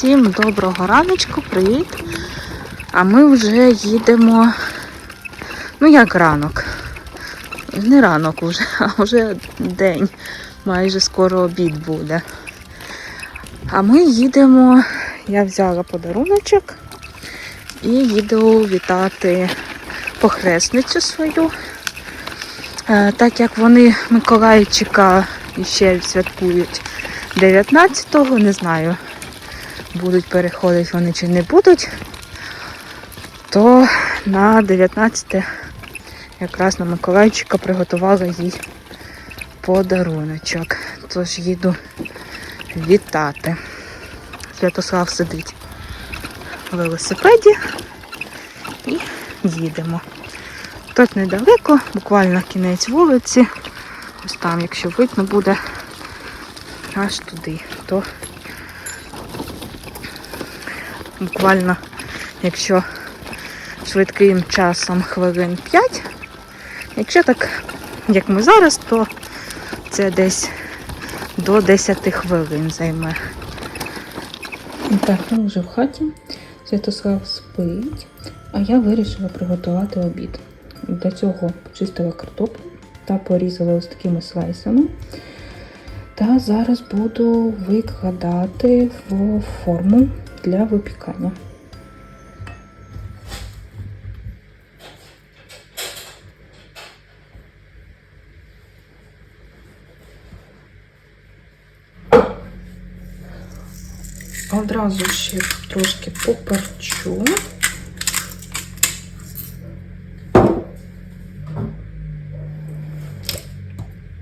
Всім доброго раночку, привіт. А ми вже їдемо. Ну, як ранок. Не ранок уже, а вже день. Майже скоро обід буде. А ми їдемо. Я взяла подаруночок і їду вітати похресницю свою. Е, Так як вони Миколайчика ще святкують 19-го, не знаю, будуть переходити вони чи не будуть, то на 19 якраз на Миколайчика приготувала їй подаруночок. Тож їду вітати. Святослав сидить в велосипеді і їдемо. Тут недалеко, буквально кінець вулиці. Ось там, якщо видно буде, аж туди, то буквально, якщо швидким часом хвилин 5, якщо так, як ми зараз, то це десь до 10 хвилин займе. Так, ми вже в хаті. Святослав спить, а я вирішила приготувати обід. Для цього почистила картоплю та порізала ось такими слайсами. Та зараз буду викладати в форму для випікання. Одразу ще трошки поперчу.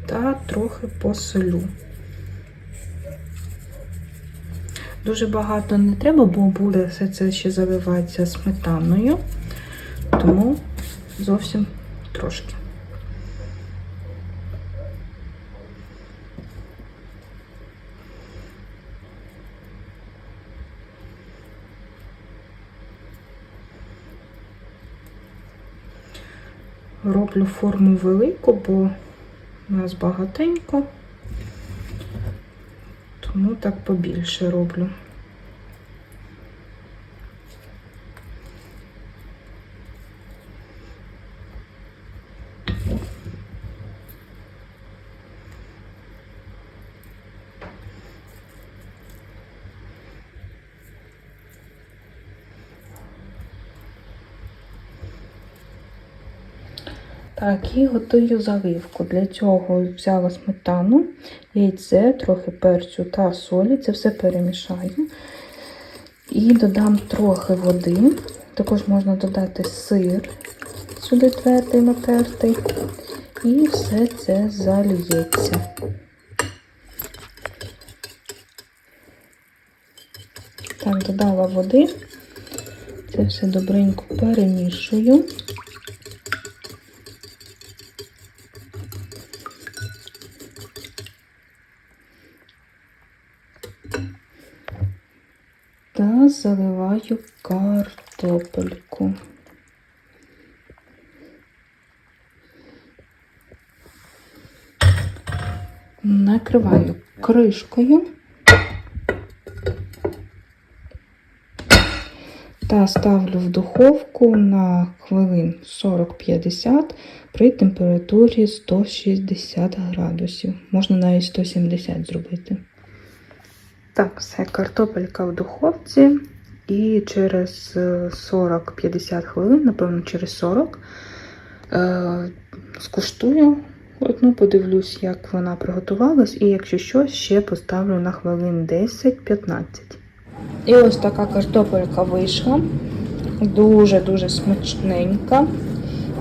Та трохи посолю. Дуже багато не треба, бо буде все це ще заливатися сметаною, тому зовсім трошки. Роблю форму велику, бо у нас багатенько, тому так побільше роблю. Так, і готую заливку. Для цього взяла сметану, яйце, трохи перцю та солі. Це все перемішаю. І додам трохи води. Також можна додати сир, сюди твердий натертий. І все це зальється. Так, додала води. Це все добренько перемішую. Та заливаю картопельку. Накриваю кришкою та ставлю в духовку на хвилин 40-50 при температурі 160 градусів. Можна навіть 170 зробити. Так, все, картопелька в духовці. І через 40-50 хвилин, напевно, через 40, е, скуштую одну, подивлюсь, як вона приготувалась, і якщо що, ще поставлю на хвилин 10-15. І ось така картопелька вийшла. Дуже-дуже смачненька.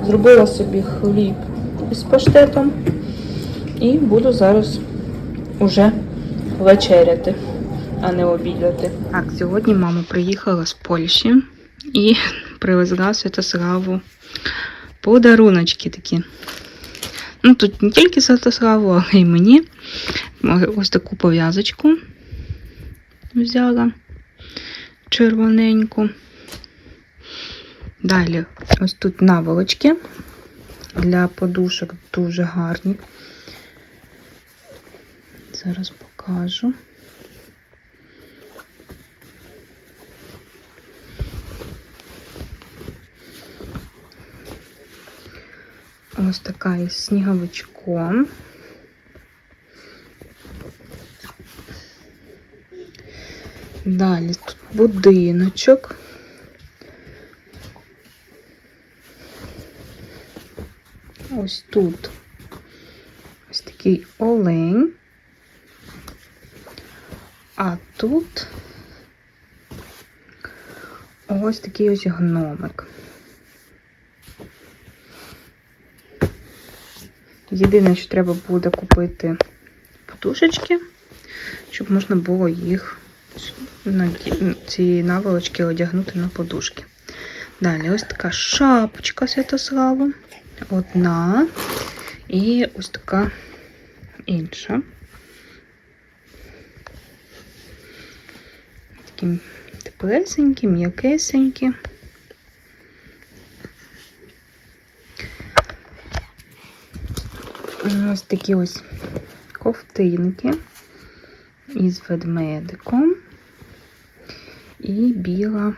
Зробила собі хліб із паштетом. І буду зараз уже вечеряти а не обідати. Так, сьогодні мама приїхала з Польщі і привезла Святославу подаруночки такі. Ну, тут не тільки Святославу, а й мені. Ось таку пов'язочку взяла червоненьку. Далі ось тут наволочки для подушок дуже гарні. Зараз покажу. Ось така із сніговичком. Далі тут будиночок. Ось тут ось такий олень. А тут ось такий ось гномик. Єдине, що треба буде купити подушечки, щоб можна було їх на ці наволочки одягнути на подушки. Далі ось така шапочка Святославу. Одна. І ось така інша. Такі теплесенькі, м'якесенькі. Ось такі ось ковтинки із ведмедиком. І біла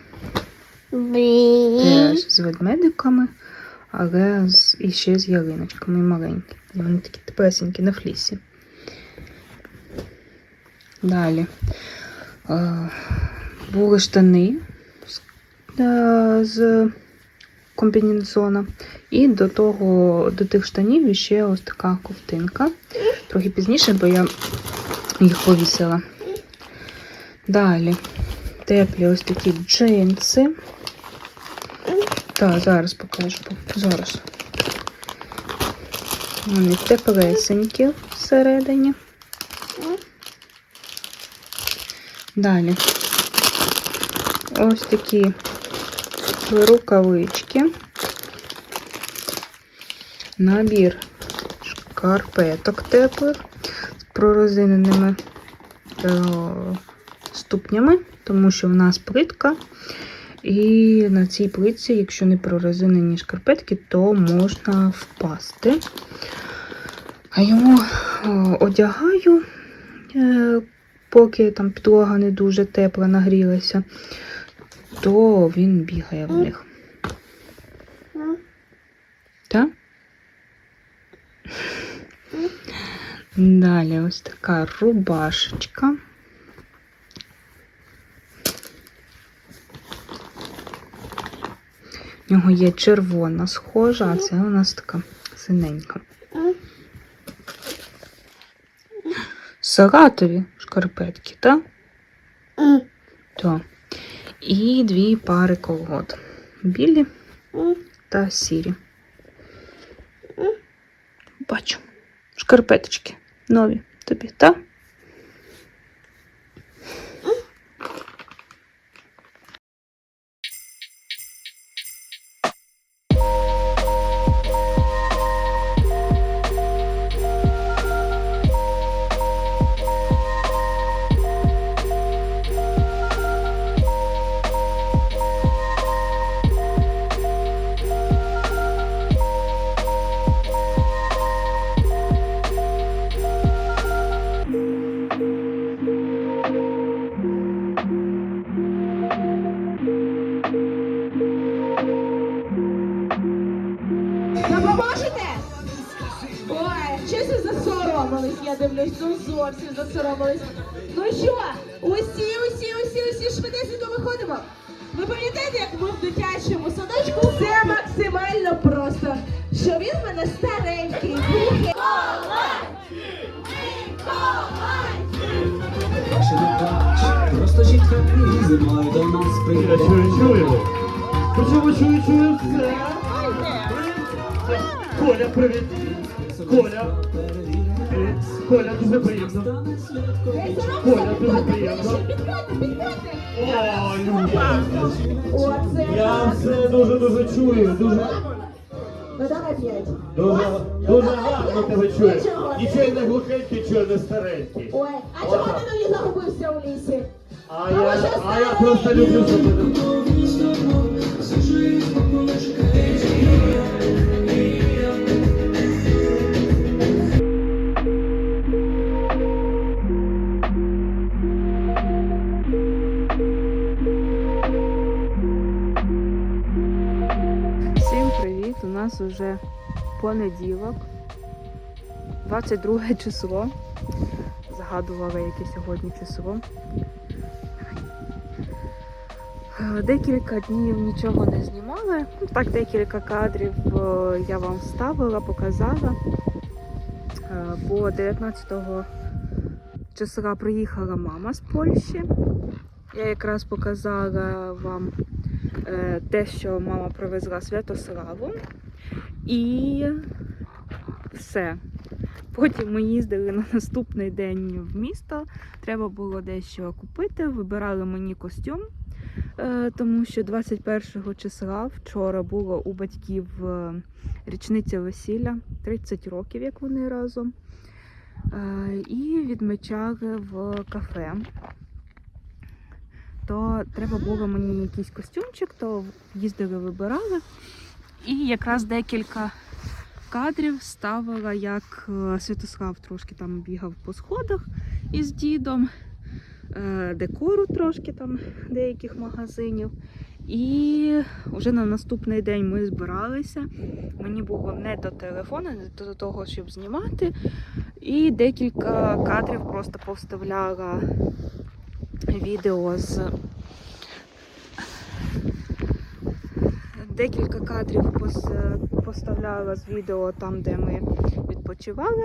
теж з ведмедиками, але з, і ще з ялиночками маленькі. І Вони такі теплесенькі на флісі. Далі е, були штани з комбінезона. І до того, до тих штанів ще ось така ковтинка. Трохи пізніше, бо я їх повісила. Далі теплі ось такі джинси. Так, зараз покажу. Зараз. Вони теплесенькі всередині. Далі. Ось такі рукавички. Набір шкарпеток теплих з прорезиненими е, ступнями, тому що в нас плитка. І на цій плитці, якщо не прорезинені шкарпетки, то можна впасти. А йому е, одягаю, е, поки там підлога не дуже тепла нагрілася, то він бігає в них. Так? Далі ось така рубашечка. В нього є червона схожа, а це у нас така синенька. Салатові шкарпетки, так? Так. І дві пари колгот. Білі та сірі. Бачу. Шкарпеточки нові тобі, так? Засоромились, я дивлюсь, ну зовсім засоромились. Ну що, усі, усі, усі, усі швидесенько виходимо. Ви пам'ятаєте, як ми в дитячому садочку? Це максимально просто. Що він в мене старенький. Ще не плач, просто жінка зимою до нас Я прийде. чую, чую. Почему чую, чую все? Коля, привіт. Коля. Коля, дуже приємно. Коля, дуже приємно. О, Люба. Я все дуже-дуже чую. Дуже, Ну давай п'ять. дуже, дуже гарно тебе чую. Нічого не глухенький, чую, не старенький. Ой, а чого ти тоді загубився у лісі? А я, а я просто люблю, щоб мене... понеділок, 22 число. Згадувала, яке сьогодні число. Е, Декілька днів нічого не знімала. Ну, так, декілька кадрів е, я вам вставила, показала. Е, Бо 19 числа приїхала мама з Польщі. Я якраз показала вам те, що мама привезла Святославу. І все. Потім ми їздили на наступний день в місто. Треба було дещо купити. Вибирали мені костюм, е, тому що 21 числа вчора було у батьків е, річниця весілля, 30 років, як вони разом. Е, І відмічали в кафе. То треба було мені якийсь костюмчик, то їздили, вибирали. І якраз декілька кадрів ставила, як е, Святослав трошки там бігав по сходах із дідом, е, декору трошки там деяких магазинів. І вже на наступний день ми збиралися. Мені було не до телефону, не до того, щоб знімати. І декілька кадрів просто повставляла відео з. Декілька кадрів пос- поставляла з відео там, де ми відпочивали.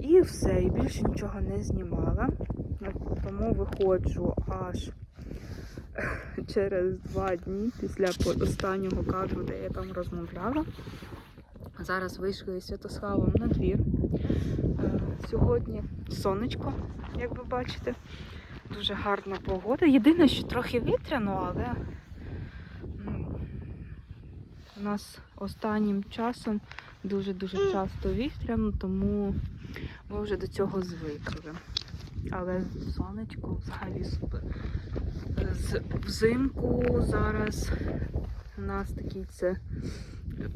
І все, і більше нічого не знімала. Тому виходжу аж через два дні після останнього кадру, де я там розмовляла. Зараз вийшли з Святославом на двір. Е, Сьогодні сонечко, як ви бачите. Дуже гарна погода. Єдине, що трохи вітряно, але у нас останнім часом дуже-дуже часто вітряно, тому ми вже до цього звикли. Але сонечко взагалі супер. З взимку зараз у нас такий це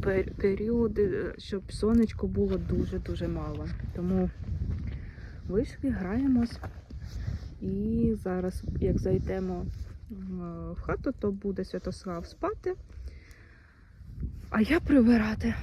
пер- період, е, щоб сонечко було дуже-дуже мало. Тому вийшли, граємось. І зараз, як зайдемо в хату, то буде Святослав спати. А я прибирати.